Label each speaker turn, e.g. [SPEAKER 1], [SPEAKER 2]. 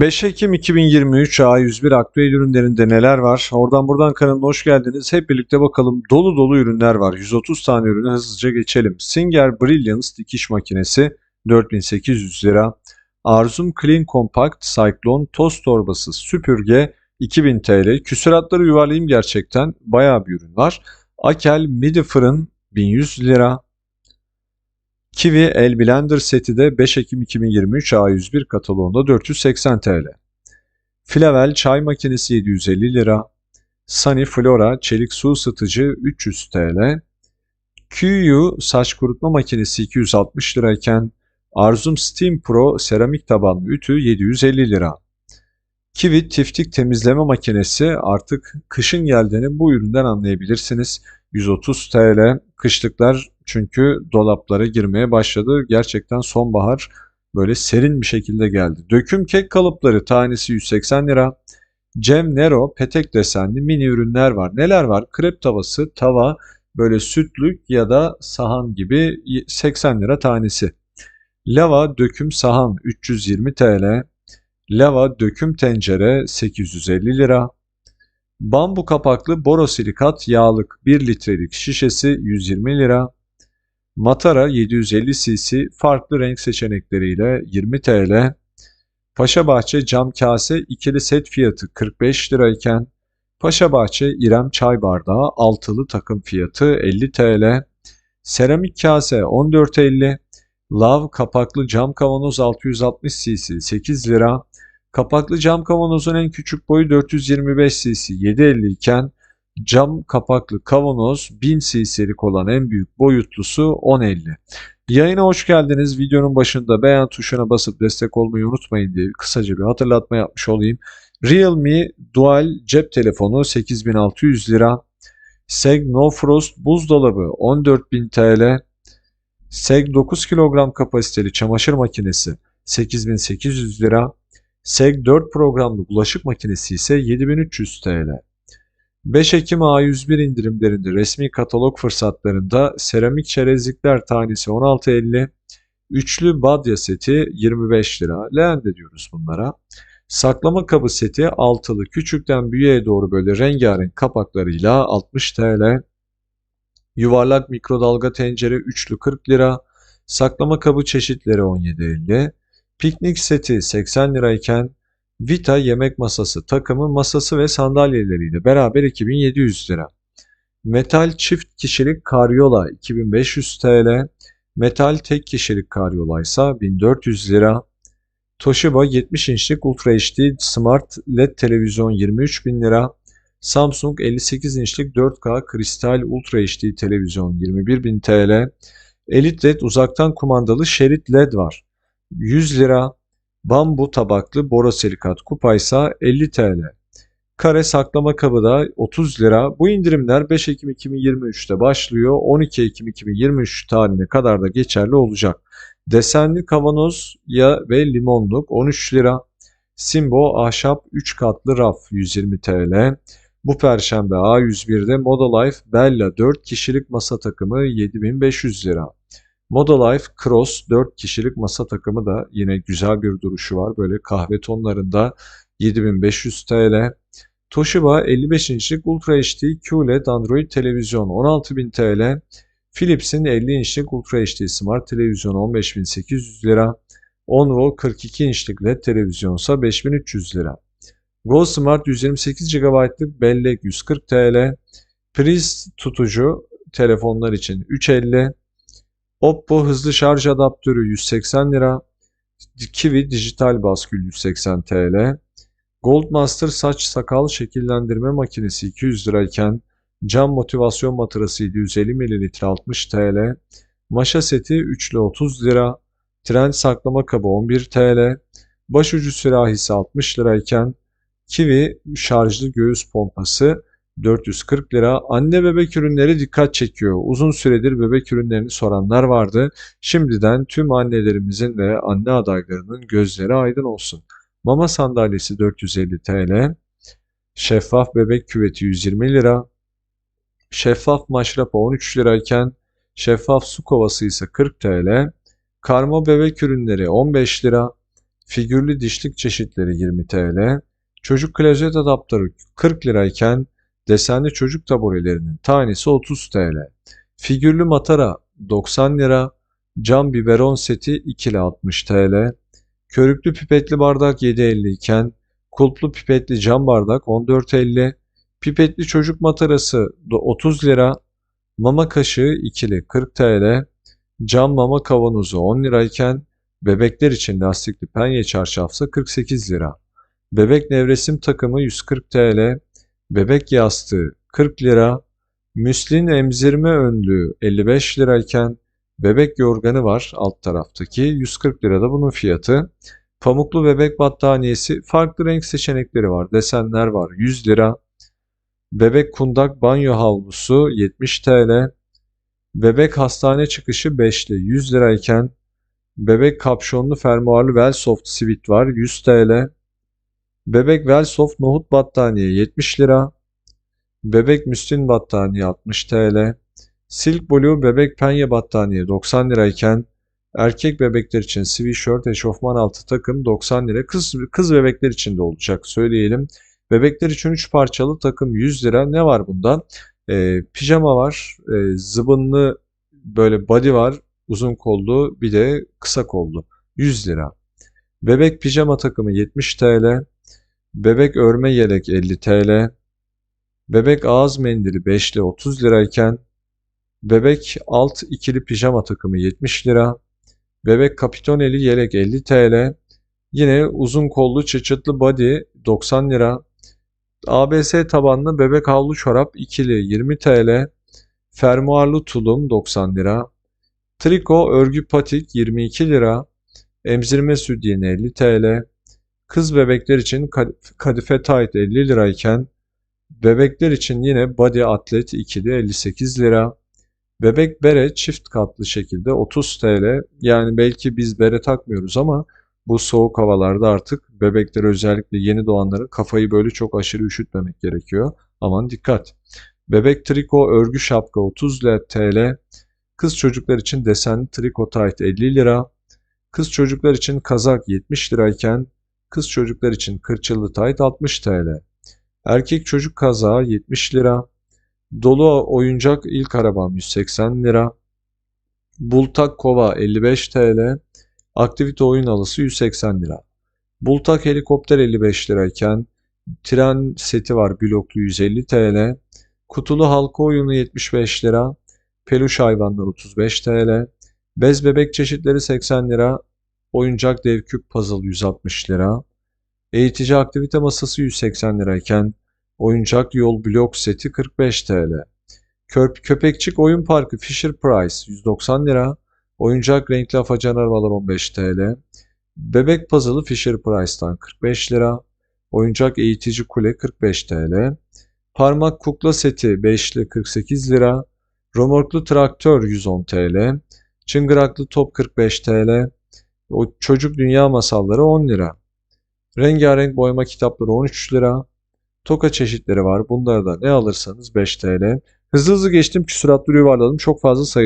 [SPEAKER 1] 5 Ekim 2023 A101 aktüel ürünlerinde neler var? Oradan buradan kanalına hoş geldiniz. Hep birlikte bakalım dolu dolu ürünler var. 130 tane ürünü hızlıca geçelim. Singer Brilliance dikiş makinesi 4800 lira. Arzum Clean Compact Cyclone toz torbası süpürge 2000 TL. Küsuratları yuvarlayayım gerçekten. Bayağı bir ürün var. Akel midi fırın 1100 lira. Kiwi El Blender seti de 5 Ekim 2023 A101 kataloğunda 480 TL. Flavel çay makinesi 750 lira. Sunny Flora çelik su ısıtıcı 300 TL. QU saç kurutma makinesi 260 lirayken Arzum Steam Pro seramik tabanlı ütü 750 lira. Kiwi tiftik temizleme makinesi artık kışın geldiğini bu üründen anlayabilirsiniz. 130 TL. Kışlıklar çünkü dolaplara girmeye başladı. Gerçekten sonbahar böyle serin bir şekilde geldi. Döküm kek kalıpları tanesi 180 lira. Cem Nero petek desenli mini ürünler var. Neler var? Krep tavası, tava, böyle sütlük ya da sahan gibi 80 lira tanesi. Lava döküm sahan 320 TL. Lava döküm tencere 850 lira. Bambu kapaklı borosilikat yağlık 1 litrelik şişesi 120 lira. Matara 750 cc farklı renk seçenekleriyle 20 TL. Paşabahçe cam kase ikili set fiyatı 45 lirayken Paşabahçe İrem çay bardağı altılı takım fiyatı 50 TL. Seramik kase 14.50. Lav kapaklı cam kavanoz 660 cc 8 lira. Kapaklı cam kavanozun en küçük boyu 425 cc 7.50 iken cam kapaklı kavanoz 1000 cc'lik olan en büyük boyutlusu 10.50. Yayına hoş geldiniz. Videonun başında beğen tuşuna basıp destek olmayı unutmayın diye kısaca bir hatırlatma yapmış olayım. Realme Dual cep telefonu 8600 lira. Seg No Frost buzdolabı 14.000 TL. Seg 9 kilogram kapasiteli çamaşır makinesi 8800 lira. Seg 4 programlı bulaşık makinesi ise 7300 TL. 5 Ekim A101 indirimlerinde resmi katalog fırsatlarında seramik çerezlikler tanesi 16.50, üçlü badya seti 25 lira. Leğende diyoruz bunlara. Saklama kabı seti altılı küçükten büyüğe doğru böyle rengarenk kapaklarıyla 60 TL. Yuvarlak mikrodalga tencere üçlü 40 lira. Saklama kabı çeşitleri 17.50. Piknik seti 80 lirayken Vita yemek masası takımı masası ve sandalyeleriyle beraber 2700 lira. Metal çift kişilik karyola 2500 TL. Metal tek kişilik karyola ise 1400 lira. Toshiba 70 inçlik Ultra HD Smart LED televizyon 23.000 lira. Samsung 58 inçlik 4K Kristal Ultra HD televizyon 21.000 TL. Elite LED uzaktan kumandalı şerit LED var. 100 lira. Bambu tabaklı borosilikat kupaysa 50 TL. Kare saklama kabı da 30 lira. Bu indirimler 5 Ekim 2023'te başlıyor. 12 Ekim 2023 tarihine kadar da geçerli olacak. Desenli kavanoz ya ve limonluk 13 lira. Simbo ahşap 3 katlı raf 120 TL. Bu perşembe A101'de Moda Life Bella 4 kişilik masa takımı 7500 lira. Moda Life Cross 4 kişilik masa takımı da yine güzel bir duruşu var. Böyle kahve tonlarında 7500 TL. Toshiba 55 inçlik Ultra HD QLED Android televizyon 16000 TL. Philips'in 50 inçlik Ultra HD Smart televizyon 15800 lira. Onvo 42 inçlik LED televizyonsa 5300 lira. Go Smart 128 GB'lık bellek 140 TL. Priz tutucu telefonlar için 350 Oppo hızlı şarj adaptörü 180 lira. Kiwi dijital baskül 180 TL. Goldmaster saç sakal şekillendirme makinesi 200 lirayken cam motivasyon matarası 750 ml 60 TL. Maşa seti üçlü 30 lira. Trend saklama kabı 11 TL. Başucu sürahisi 60 lirayken Kiwi şarjlı göğüs pompası 440 lira. Anne bebek ürünleri dikkat çekiyor. Uzun süredir bebek ürünlerini soranlar vardı. Şimdiden tüm annelerimizin ve anne adaylarının gözleri aydın olsun. Mama sandalyesi 450 TL. Şeffaf bebek küveti 120 lira. Şeffaf maşrapa 13 lirayken şeffaf su kovası ise 40 TL. Karma bebek ürünleri 15 lira. Figürlü dişlik çeşitleri 20 TL. Çocuk klozet adaptörü 40 lirayken desenli çocuk taburelerinin tanesi 30 TL. Figürlü matara 90 lira. Cam biberon seti 2 60 TL. Körüklü pipetli bardak 7.50 iken kulplu pipetli cam bardak 14.50. Pipetli çocuk matarası 30 lira. Mama kaşığı ikili 40 TL. Cam mama kavanozu 10 lirayken bebekler için lastikli penye çarşafsa 48 lira. Bebek nevresim takımı 140 TL. Bebek yastığı 40 lira. Müslin emzirme önlüğü 55 lirayken bebek yorganı var alt taraftaki 140 lirada bunun fiyatı. Pamuklu bebek battaniyesi farklı renk seçenekleri var. Desenler var 100 lira. Bebek kundak banyo havlusu 70 TL. Bebek hastane çıkışı 5'li 100 lirayken bebek kapşonlu fermuarlı Wellsoft sivit var 100 TL. Bebek Wellsoft nohut battaniye 70 lira. Bebek müslin battaniye 60 TL. Silk Blue bebek penye battaniye 90 lirayken erkek bebekler için sweatshirt eşofman altı takım 90 lira. Kız, kız bebekler için de olacak söyleyelim. Bebekler için 3 parçalı takım 100 lira. Ne var bunda? E, pijama var. E, zıbınlı böyle body var. Uzun kollu bir de kısa kollu. 100 lira. Bebek pijama takımı 70 TL. Bebek örme yelek 50 TL. Bebek ağız mendili 5'li 30 lirayken bebek alt ikili pijama takımı 70 lira. Bebek kapitoneli yelek 50 TL. Yine uzun kollu çıçıtlı body 90 lira. ABS tabanlı bebek havlu çorap ikili 20 TL. Fermuarlı tulum 90 lira. Triko örgü patik 22 lira. Emzirme sütyeni 50 TL. Kız bebekler için kadife tight 50 lirayken bebekler için yine body atlet ikili 58 lira. Bebek bere çift katlı şekilde 30 TL. Yani belki biz bere takmıyoruz ama bu soğuk havalarda artık bebekler özellikle yeni doğanların kafayı böyle çok aşırı üşütmemek gerekiyor. Aman dikkat. Bebek triko örgü şapka 30 TL. Kız çocuklar için desenli triko tight 50 lira. Kız çocuklar için kazak 70 lirayken kız çocuklar için kırçıllı tight 60 TL. Erkek çocuk kazağı 70 lira. Dolu oyuncak ilk arabam 180 lira. Bultak kova 55 TL. Aktivite oyun alısı 180 lira. Bultak helikopter 55 lirayken tren seti var bloklu 150 TL. Kutulu halka oyunu 75 lira. Peluş hayvanlar 35 TL. Bez bebek çeşitleri 80 lira. Oyuncak dev küp puzzle 160 lira. Eğitici aktivite masası 180 lirayken oyuncak yol blok seti 45 TL. Köp köpekçik oyun parkı Fisher Price 190 lira. Oyuncak renkli afacan arabalar 15 TL. Bebek puzzle'ı Fisher Price'tan 45 lira. Oyuncak eğitici kule 45 TL. Parmak kukla seti 5'li 48 lira. Romorklu traktör 110 TL. Çıngıraklı top 45 TL. O çocuk dünya masalları 10 lira. Rengarenk boyama kitapları 13 lira. Toka çeşitleri var. Bunları da ne alırsanız 5 TL. Hızlı hızlı geçtim. Küsuratları yuvarladım. Çok fazla sayı